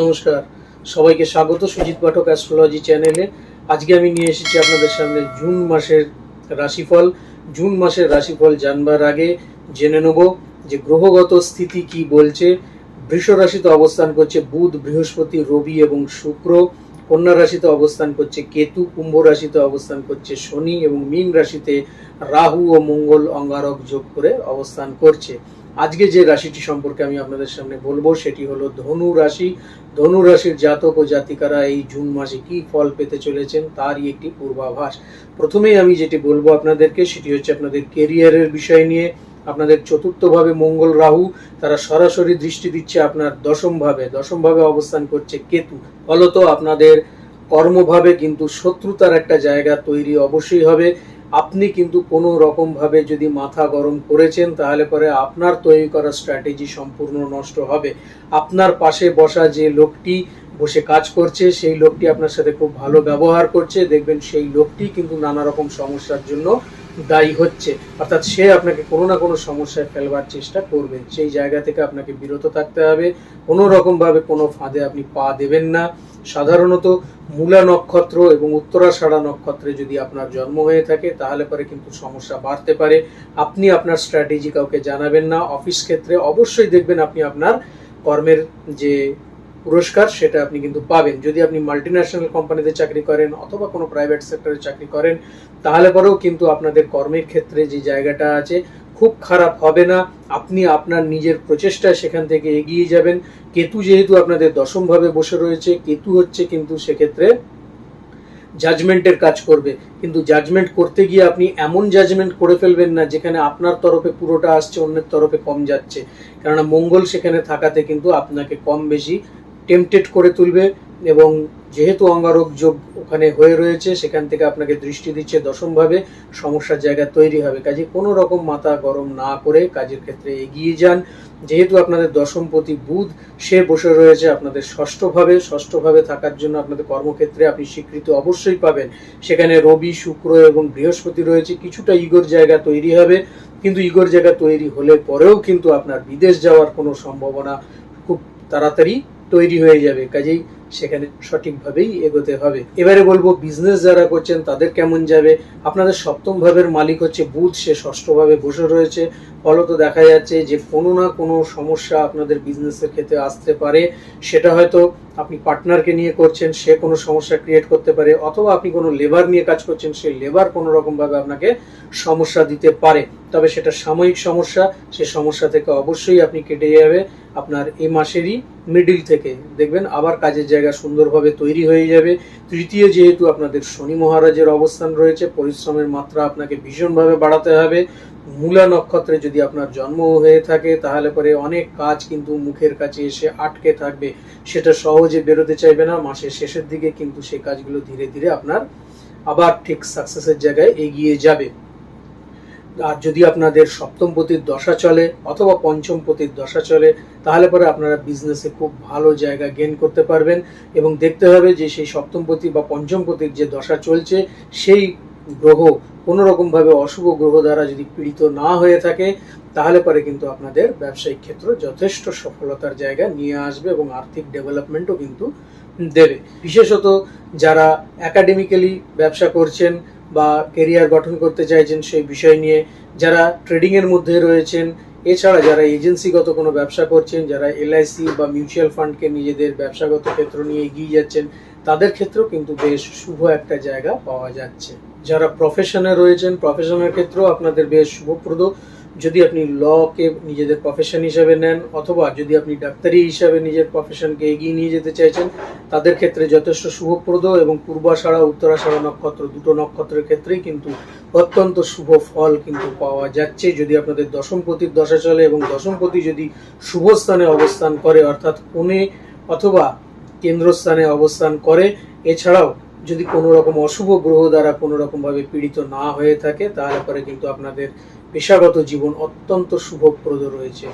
নমস্কার। সবাইকে স্বাগত সুজিত পাঠক অ্যাস্ট্রোলজি চ্যানেলে আজকে আমি নিয়ে এসেছি আপনাদের সামনে জুন মাসের রাশিফল। জুন মাসের রাশিফল জানবার আগে জেনে নেব যে গ্রহগত স্থিতি কি বলছে। বৃষ রাশিতে অবস্থান করছে বুধ, বৃহস্পতি, রবি এবং শুক্র। কন্যা রাশিতে অবস্থান করছে কেতু, কুম্ভ রাশিতে অবস্থান করছে শনি এবং মীন রাশিতে রাহু ও মঙ্গল অঙ্গারক যোগ করে অবস্থান করছে। আজকে যে রাশিটি সম্পর্কে আমি আপনাদের সামনে বলব, সেটি হলো ধনু রাশি। ধনু রাশির জাতক ও জাতিকারা এই জুন মাসে কি ফল পেতে চলেছেন তারই একটি পূর্বাভাস। প্রথমেই আমি যেটি বলব আপনাদেরকে, সেটি হচ্ছে আপনাদের কেরিয়ারের বিষয় নিয়ে। আপনাদের চতুর্থভাবে মঙ্গল রাহু, তারা সরাসরি দৃষ্টি দিচ্ছে আপনার দশমভাবে দশমভাবে অবস্থান করছে কেতু। ফলত আপনাদের কর্মভাবে কিন্তু শত্রুতার একটা জায়গা তৈরি অবশ্যই হবে। আপনি কিন্তু কোনো রকম ভাবে যদি মাথা গরম করেছেন, তাহলে পরে আপনার তৈরি করা স্ট্র্যাটেজি সম্পূর্ণ নষ্ট হবে। আপনার পাশে বসা যে লোকটি বসে কাজ করছে, সেই লোকটি আপনার সাথে খুব ভালো ব্যবহার করছে। দেখবেন সেই লোকটি কিন্তু নানা রকম সমস্যার জন্য দায়ী হচ্ছে, অর্থাৎ সে আপনাকে কোনো না কোনো সমস্যায় ফেলবার চেষ্টা করবে। সেই জায়গা থেকে আপনাকে বিরত থাকতে হবে। কোনো রকম ভাবে কোনো ফাঁদে আপনি পা দেবেন না। সাধারণত মূলা নক্ষত্র এবং উত্তরাষাঢ়া নক্ষত্রে যদি আপনার জন্ম হয়ে থাকে, তাহলে পরে কিন্তু সমস্যা বাড়তে পারে। আপনি আপনার স্ট্র্যাটেজি কাউকে জানাবেন না। অফিস ক্ষেত্রে অবশ্যই দেখবেন আপনি আপনার কর্মের যে পুরস্কার সেটা আপনি কিন্তু পাবেন। যদি আপনি মাল্টি ন্যাশনাল কোম্পানিতে চাকরি করেন অথবা কোনো প্রাইভেট সেক্টরে চাকরি করেন, তাহলে পরেও কিন্তু আপনাদের কর্মের ক্ষেত্রে যে জায়গাটা আছে, খুব খারাপ হবে না। আপনি আপনার নিজের প্রচেষ্টায় সেখান থেকে এগিয়ে যাবেন। কেতু যেহেতু আপনাদের দশমভাবে বসে রয়েছে, কেতু হচ্ছে কিন্তু সেক্ষেত্রে জাজমেন্টের কাজ করবে। কিন্তু জাজমেন্ট করতে গিয়ে আপনি এমন জাজমেন্ট করে ফেলবেন না, যেখানে আপনার তরফে পুরোটা আসছে, অন্যের তরফে কম যাচ্ছে। কেননা মঙ্গল সেখানে থাকাতে কিন্তু আপনাকে কম বেশি টেম্পটেড করে তুলবে এবং যেহেতু অঙ্গারক যোগ ওখানে হয়ে রয়েছে, সেখান থেকে আপনাকে দৃষ্টি দিচ্ছে দশমভাবে, সমস্যার জায়গা তৈরি হবে। কাজে কোনো রকম মাথা গরম না করে কাজের ক্ষেত্রে এগিয়ে যান। যেহেতু আপনাদের দশমপতি বুধ, সে বসে রয়েছে আপনাদের ষষ্ঠভাবে ষষ্ঠভাবে থাকার জন্য আপনাদের কর্মক্ষেত্রে আপনি স্বীকৃতি অবশ্যই পাবেন। সেখানে রবি, শুক্র এবং বৃহস্পতি রয়েছে, কিছুটা ইগোর জায়গা তৈরি হবে। কিন্তু ইগোর জায়গা তৈরি হলে পরেও কিন্তু আপনার বিদেশ যাওয়ার কোনো সম্ভাবনা খুব তাড়াতাড়ি তৈরি হয়ে যাবে, কাজেই সেখানে সঠিকভাবেই এগোতে হবে। এবারে বলব বিজনেস যারা করছেন, তাদের কেমন যাবে? আপনাদের সপ্তম ভাবের মালিক হচ্ছে বুধ, সে ষষ্ঠভাবে বসে রয়েছে। ফলত দেখা যাচ্ছে যে, কোনো না কোনো সমস্যা আপনাদের বিজনেসের ক্ষেত্রে আসতে পারে। সেটা হয়তো আপনি পার্টনারকে নিয়ে করছেন, সে কোনো সমস্যা ক্রিয়েট করতে পারে, অথবা আপনি কোনো লেবার নিয়ে কাজ করছেন সেই লেবার কোনো রকমভাবে আপনাকে সমস্যা দিতে পারে। তবে সেটা সাময়িক সমস্যা, সে সমস্যা থেকে অবশ্যই আপনি কেটে যাবে। আপনার এই মাসেরই মিডিল থেকে। দেখবেন আবার কাজের জায়গা সুন্দরভাবে তৈরি হয়ে যাবে। তৃতীয় যেহেতু আপনাদের শনি মহারাজের অবস্থান রয়েছে, পরিশ্রমের মাত্রা আপনাকে ভীষণভাবে বাড়াতে হবে। মূলা নক্ষত্রে যদি আপনার জন্ম হয়ে থাকে, তাহলে পরে অনেক কাজ কিন্তু মুখের কাছে এসে আটকে থাকবে। সেটা সহজে বেরোতে চাইবে না। মাসের শেষের দিকে কিন্তু সেই কাজগুলো ধীরে ধীরে আপনার আবার ঠিক সাকসেসের জায়গায় এগিয়ে যাবে। আর যদি আপনাদের সপ্তম পতির দশা চলে অথবা পঞ্চম পতির দশা চলে, তাহলে পরে আপনারা বিজনেসে খুব ভালো জায়গা গেন করতে পারবেন এবং দেখতে হবে যে সেই সপ্তম পতি বা পঞ্চম পতির যে দশা চলছে, সেই গ্রহ কোনো রকমভাবে অশুভ গ্রহ দ্বারা যদি পীড়িত না হয়ে থাকে, তাহলে পরে কিন্তু আপনাদের ব্যবসায়িক ক্ষেত্র যথেষ্ট সফলতার জায়গা নিয়ে আসবে এবং আর্থিক ডেভেলপমেন্টও কিন্তু দেবে। বিশেষত যারা একাডেমিক্যালি ব্যবসা করছেন বা কেরিয়ার গঠন করতে চাইছেন সেই বিষয় নিয়ে, যারা ট্রেডিংয়ের মধ্যে রয়েছেন, এছাড়া যারা এজেন্সিগত কোনো ব্যবসা করছেন, যারা এলআইসি বা মিউচুয়াল ফান্ডকে নিজেদের ব্যবসাগত ক্ষেত্র নিয়ে এগিয়ে যাচ্ছেন, তাদের ক্ষেত্রেও কিন্তু বেশ শুভ একটা জায়গা পাওয়া যাচ্ছে। যারা প্রফেশনে রয়েছেন প্রফেশনের ক্ষেত্রেও আপনাদের বেশ শুভপ্রদ যদি আপনি লকে নিজেদের প্রফেশন হিসাবে নেন অথবা যদি আপনি ডাক্তারি হিসাবে নিজের প্রফেশনকে এগিয়ে নিয়ে যেতে চাইছেন, তাদের ক্ষেত্রে যথেষ্ট শুভপ্রদ এবং পূর্বাষাঢ়া, উত্তরাষাঢ়া নক্ষত্র দুটো নক্ষত্রের ক্ষেত্রেই কিন্তু অত্যন্ত শুভ ফল কিন্তু পাওয়া যাচ্ছে। যদি আপনাদের দশমপতির দশা চলে এবং দশমপতি যদি শুভ স্থানে অবস্থান করে, অর্থাৎ কোণে অথবা কেন্দ্রস্থানে অবস্থান করে, এছাড়াও যদি কোনো রকম অশুভ গ্রহ দ্বারা কোনো রকমভাবে পীড়িত না হয়ে থাকে, তাহলে পরে কিন্তু আপনাদের পেশাগত জীবন অত্যন্ত শুভপ্রদ রয়েছে।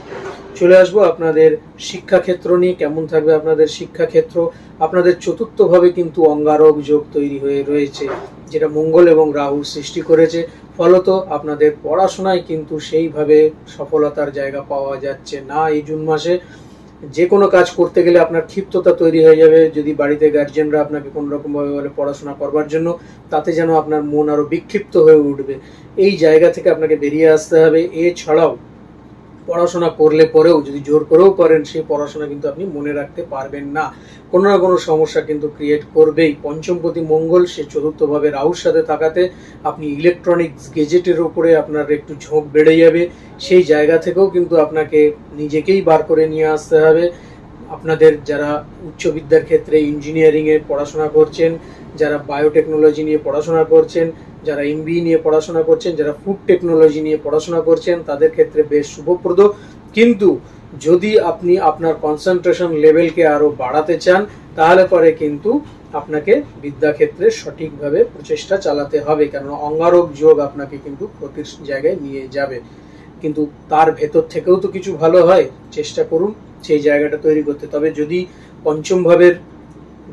চলে আসব আপনাদের শিক্ষাক্ষেত্র নিয়ে, কেমন থাকবে আপনাদের শিক্ষাক্ষেত্র? আপনাদের চতুর্থভাবে কিন্তু অঙ্গারক যোগ তৈরি হয়ে রয়েছে, যেটা মঙ্গল এবং রাহু সৃষ্টি করেছে। ফলত আপনাদের পড়াশোনায় কিন্তু সেইভাবে সফলতার জায়গা পাওয়া যাচ্ছে না এই জুন মাসে। যে কোনো কাজ করতে গেলে আপনার ক্ষিপ্ততা তৈরি হয়ে যাবে। যদি বাড়িতে গার্জেনরা আপনাকে কোনো রকমভাবে বলে পড়াশোনা করবার জন্য, তাতে যেন আপনার মন আরও বিক্ষিপ্ত হয়ে উঠবে। এই জায়গা থেকে আপনাকে বেরিয়ে আসতে হবে। এছাড়াও পড়াশোনা করলে পরেও, যদি জোর করেও করেন, সেই পড়াশোনা কিন্তু আপনি মনে রাখতে পারবেন না। কোনো না কোনো সমস্যা কিন্তু ক্রিয়েট করবেই। পঞ্চমপতি মঙ্গল, সে চতুর্থভাবে রাহুর সাথে থাকাতে আপনি ইলেকট্রনিক্স গেজেটের উপরে আপনার একটু ঝোঁক বেড়ে যাবে। সেই জায়গা থেকেও কিন্তু আপনাকে নিজেকেই বার করে নিয়ে আসতে হবে। আপনাদের যারা উচ্চ বিদ্যার ক্ষেত্রে ইঞ্জিনিয়ারিংয়ে পড়াশোনা করছেন, যারা বায়োটেকনোলজি নিয়ে পড়াশোনা করছেন যারা এমবি নিয়ে পড়াশোনা করছেন, যারা ফুড টেকনোলজি নিয়ে পড়াশোনা করছেন, তাদের ক্ষেত্রে বেশ শুভপ্রদ। কিন্তু যদি আপনি আপনার কনসেন্ট্রেশন লেভেলকে আরও বাড়াতে চান, তাহলে পরে কিন্তু আপনাকে বিদ্যাক্ষেত্রে সঠিকভাবে প্রচেষ্টা চালাতে হবে, কেননা অঙ্গারক যোগ আপনাকে কিন্তু ক্ষতির জায়গায় নিয়ে যাবে। কিন্তু তার ভেতর থেকেও তো কিছু ভালো হয়, চেষ্টা করুন সেই জায়গাটা তৈরি করতে। তবে যদি পঞ্চম ভাবের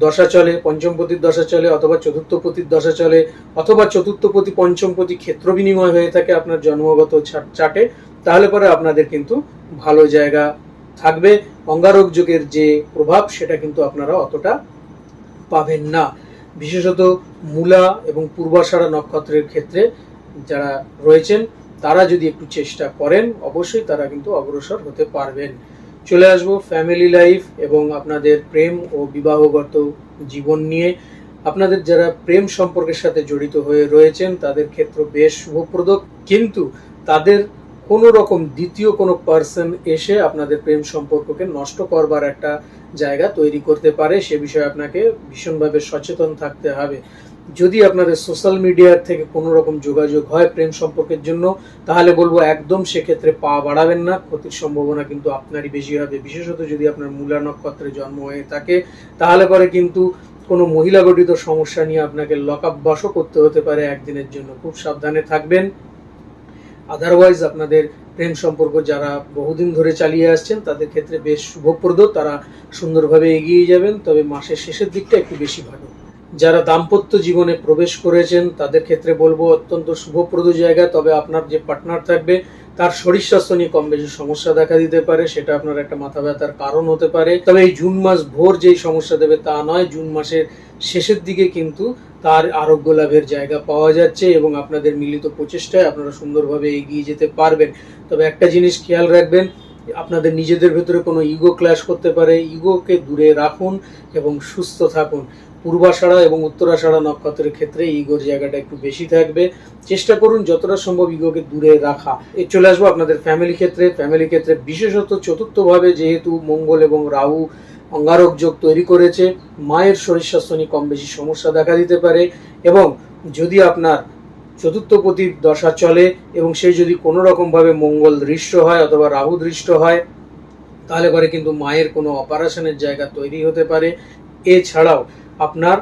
দশা চলে পঞ্চমপতির দশা চলে, অথবা চতুর্থপতির দশা চলে, অথবা চতুর্থপতি পঞ্চমপতি ক্ষেত্র বিনিময় হয়ে থাকে আপনার জন্মগত চাটে, তাহলে পরে আপনাদের কিন্তু ভালো জায়গা থাকবে। অঙ্গারক যুগের যে প্রভাব, সেটা কিন্তু আপনারা অতটা পাবেন না। বিশেষত মূলা এবং পূর্বাষাঢ়া নক্ষত্রের ক্ষেত্রে যারা রয়েছেন, তারা যদি একটু চেষ্টা করেন, অবশ্যই তারা কিন্তু অগ্রসর হতে পারবেন। চলে আসব ফ্যামিলি লাইফ এবং আপনাদের প্রেম ও বিবাহগত জীবন নিয়ে। আপনাদের যারা প্রেম সম্পর্কের সাথে জড়িত হয়ে রয়েছেন, তাদের ক্ষেত্র বেশ শুভপ্রদ কিন্তু তাদের কোনো রকম দ্বিতীয় কোনো পার্সন এসে আপনাদের প্রেম সম্পর্ককে নষ্ট করবার একটা জায়গা তৈরি করতে পারে, সে বিষয়ে আপনাকে ভীষণভাবে সচেতন থাকতে হবে। যদি আপনাদের সোশ্যাল মিডিয়ার থেকে কোনো রকম যোগাযোগ হয় প্রেম সম্পর্কের জন্য, তাহলে বলব একদম সেক্ষেত্রে পা বাড়াবেন না। ক্ষতির সম্ভাবনা কিন্তু আপনারই বেশি হবে। বিশেষত যদি আপনার মূলা নক্ষত্রে জন্ম হয়ে থাকে, তাহলে পরে কিন্তু কোনো মহিলা গঠিত সমস্যা নিয়ে আপনাকে লক বাসও করতে হতে পারে একদিনের জন্য। খুব সাবধানে থাকবেন। আদারওয়াইজ আপনাদের প্রেম সম্পর্ক যারা বহুদিন ধরে চালিয়ে আসছেন, তাদের ক্ষেত্রে বেশ শুভপ্রদ তারা সুন্দরভাবে এগিয়ে যাবেন। তবে মাসের শেষের দিকটা একটু বেশি ভালো। যারা দাম্পত্য জীবনে প্রবেশ করেছেন, তাদের ক্ষেত্রে বলব অত্যন্ত শুভপ্রদ জায়গা। তবে আপনার যে পার্টনার থাকবে, তার শরীর স্বাস্থ্য নিয়ে কম বেশি সমস্যা দেখা দিতে পারে, সেটা আপনার একটা মাথা ব্যথার কারণ হতে পারে। তবে এই জুন মাস ভোর যেই সমস্যা দেবে তা নয়, জুন মাসের শেষের দিকে কিন্তু তার আরোগ্য লাভের জায়গা পাওয়া যাচ্ছে এবং আপনাদের মিলিত প্রচেষ্টায় আপনারা সুন্দরভাবে এগিয়ে যেতে পারবেন। তবে একটা জিনিস খেয়াল রাখবেন, আপনাদের নিজেদের ভেতরে কোনো ইগো ক্ল্যাশ করতে পারে। ইগোকে দূরে রাখুন এবং সুস্থ থাকুন। পূর্বাষাঢ়া এবং উত্তরাষাঢ়া নক্ষত্রের ক্ষেত্রে ইগোর জায়গাটা একটু বেশি থাকবে। চেষ্টা করুন যতটা সম্ভব ইগোকে দূরে রাখা। এ চলে আসব আপনাদের ফ্যামিলি ক্ষেত্রে। ফ্যামিলি ক্ষেত্রে বিশেষত চতুর্থভাবে যেহেতু মঙ্গল এবং রাহু অঙ্গারক যোগ তৈরি করেছে, মায়ের শরীর স্বাস্থ্য নিয়ে কম বেশি সমস্যা দেখা দিতে পারে এবং যদি আপনার চতুর্থপতির দশা চলে এবং সে যদি কোনো রকমভাবে মঙ্গল দৃষ্ট হয় অথবা রাহু দৃষ্ট হয়, তাহলে পরে কিন্তু মায়ের কোনো অপারেশনের জায়গা তৈরি হতে পারে। এছাড়াও আপনার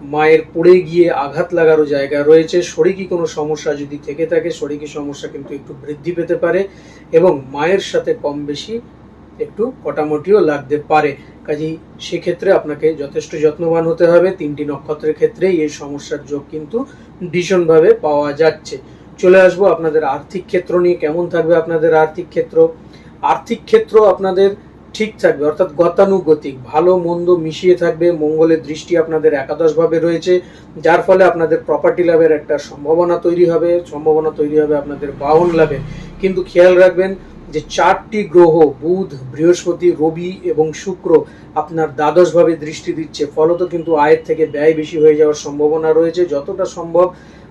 মায়ের পড়ে গিয়ে আঘাত লাগারও জায়গা রয়েছে। শরীরী কোনো সমস্যা যদি থেকে থাকে শরীরী সমস্যা কিন্তু একটু বৃদ্ধি পেতে পারে এবং মায়ের সাথে কম বেশি একটু কটামটিও লাগতে পারে। কাজেই সেক্ষেত্রে আপনাকে যথেষ্ট যত্নবান হতে হবে। তিনটি নক্ষত্রের ক্ষেত্রেই এই সমস্যার যোগ কিন্তু ভীষণভাবে পাওয়া যাচ্ছে। চলে আসব আপনাদের আর্থিক ক্ষেত্র নিয়ে। কেমন থাকবে আপনাদের আর্থিক ক্ষেত্র? আর্থিক ক্ষেত্র আপনাদের ঠিক থাকবে, অর্থাৎ গতানুগতিক, ভালো মন্দ মিশিয়ে থাকবে, মঙ্গলের দৃষ্টি আপনাদের একাদশ ভাবে রয়েছে, যার ফলে আপনাদের প্রপার্টি লাভের একটা সম্ভাবনা তৈরি হবে, সম্ভাবনা তৈরি হবে আপনাদের বাহন লাভে কিন্তু খেয়াল রাখবেন যে চারটি গ্রহ, বুধ, বৃহস্পতি, রবি এবং শুক্র, আপনার দ্বাদশভাবে দৃষ্টি দিচ্ছে, ফলত কিন্তু আয়ের থেকে ব্যয় বেশি হয়ে যাওয়ার সম্ভাবনা রয়েছে, যতটা সম্ভব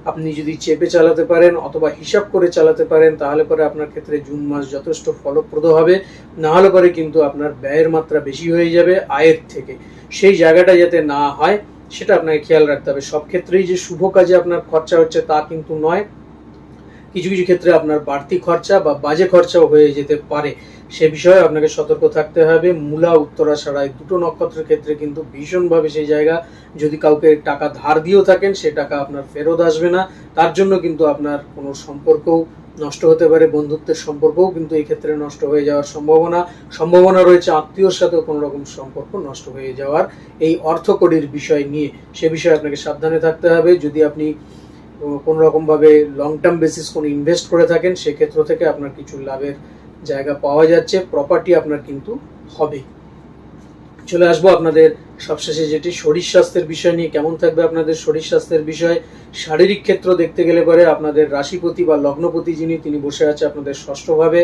আপনি যদি চেপে চালাতে পারেন অথবা হিসাব করে চালাতে পারেন, তাহলে পরে আপনার ক্ষেত্রে জুন মাস যথেষ্ট ফলপ্রদ হবে। না হলে পরে কিন্তু আপনার ব্যয়ের মাত্রা বেশি হয়ে যাবে আয়ের থেকে। সেই জায়গাটা যাতে না হয়, সেটা আপনাকে খেয়াল রাখতে হবে। সব ক্ষেত্রেই যে শুভ কাজে আপনার খরচা হচ্ছে তা কিন্তু নয়। কিছু কিছু ক্ষেত্রে আপনার বাড়তি খরচা বা বাজে খরচাও হয়ে যেতে পারে। সে বিষয়ে আপনাকে সতর্ক থাকতে হবে। মূলা উত্তরাষাঢ়া এই দুটো নক্ষত্রের ক্ষেত্রে কিন্তু ভীষণভাবে সেই জায়গা। যদি কাউকে টাকা ধার দিয়েও থাকেন, সে টাকা আপনার ফেরত আসবে না। তার জন্য কিন্তু আপনার কোনো সম্পর্কও নষ্ট হতে পারে, বন্ধুত্বের সম্পর্কও কিন্তু এই ক্ষেত্রে নষ্ট হয়ে যাওয়ার সম্ভাবনা। সম্ভাবনা রয়েছে আত্মীয়র সাথেও কোনো রকম সম্পর্ক নষ্ট হয়ে যাওয়ার। এই অর্থকড়ির বিষয় নিয়ে সে বিষয়ে আপনাকে সাবধানে থাকতে হবে। যদি আপনি কোনো রকমভাবে লং টার্ম বেসিস কোনো ইনভেস্ট করে থাকেন, সেক্ষেত্র থেকে আপনার কিছু লাভের জায়গা পাওয়া যাচ্ছে প্রপার্টি আপনার কিন্তু হবে। চলে আসব আপনাদের সবশেষে যেটি শরীর স্বাস্থ্যের বিষয় নিয়ে, কেমন থাকবে আপনাদের শরীর স্বাস্থ্যের বিষয়? শারীরিক ক্ষেত্র দেখতে গেলে পরে আপনাদের রাশিপতি বা লগ্নপতি যিনি, তিনি বসে আছে আপনাদের ষষ্ঠভাবে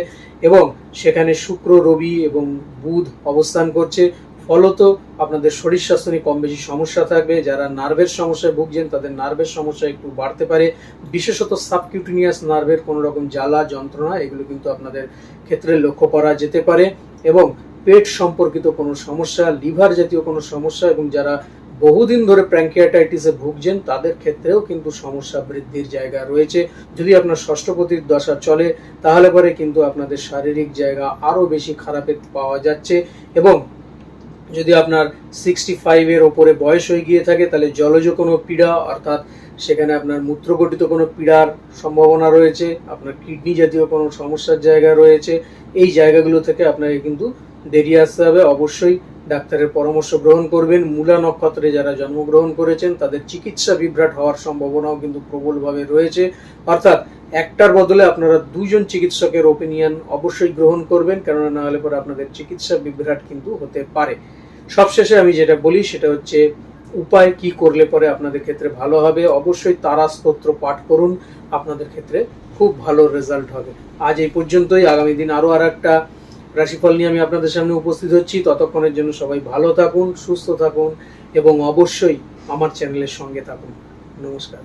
এবং সেখানে শুক্র, রবি এবং বুধ অবস্থান করছে। ফলত আপনাদের শরীর স্বাস্থ্য নিয়ে কম বেশি সমস্যা থাকবে। যারা নার্ভের সমস্যায় ভুগছেন, তাদের নার্ভের সমস্যা একটু বাড়তে পারে। বিশেষত সাবকিউটিনিয়াস নার্ভের কোনো রকম জ্বালা, যন্ত্রণা, এগুলো কিন্তু আপনাদের ক্ষেত্রে লক্ষ্য করা যেতে পারে। এবং পেট সম্পর্কিত কোনো সমস্যা, লিভার জাতীয় কোনো সমস্যা এবং যারা বহুদিন ধরে প্র্যাঙ্কিয়াটাইটিসে ভুগছেন, তাদের ক্ষেত্রেও কিন্তু সমস্যা বৃদ্ধির জায়গা রয়েছে। যদি আপনার ষষ্ঠপতির দশা চলে, তাহলে পরে কিন্তু আপনাদের শারীরিক জায়গা আরও বেশি খারাপে পাওয়া যাচ্ছে। এবং যদি আপনার সিক্সটি ফাইভের ওপরে বয়স হয়ে গিয়ে থাকে, তাহলে জলজ কোনো পীড়া, অর্থাৎ সেখানে আপনার মূত্রগঠিত কোনো পীড়ার সম্ভাবনা রয়েছে, আপনার কিডনি জাতীয় কোনো সমস্যার জায়গা রয়েছে, এই জায়গাগুলো থেকে আপনাকে কিন্তু বেরিয়ে আসতে হবে। অবশ্যই ডাক্তারের পরামর্শ গ্রহণ করবেন। মূলা নক্ষত্রে যারা জন্মগ্রহণ করেছেন, তাদের চিকিৎসা বিভ্রাট হওয়ার সম্ভাবনাও কিন্তু প্রবলভাবে রয়েছে। অর্থাৎ একটার বদলে আপনারা দুজন চিকিৎসকের ওপিনিয়ন অবশ্যই গ্রহণ করবেন, কেননা না হলে পরে আপনাদের চিকিৎসা বিভ্রাট কিন্তু হতে পারে। সবশেষে আমি যেটা বলি সেটা হচ্ছে, উপায় কি করলে পরে আপনাদের ক্ষেত্রে ভালো হবে? অবশ্যই তারা স্তোত্র পাঠ করুন, আপনাদের ক্ষেত্রে খুব ভালো রেজাল্ট হবে। আজ এই পর্যন্তই। আগামী দিন আরও আর একটা রাশিফল নিয়ে আমি আপনাদের সামনে উপস্থিত হচ্ছি। ততক্ষণের জন্য সবাই ভালো থাকুন, সুস্থ থাকুন এবং অবশ্যই আমার চ্যানেলের সঙ্গে থাকুন। নমস্কার।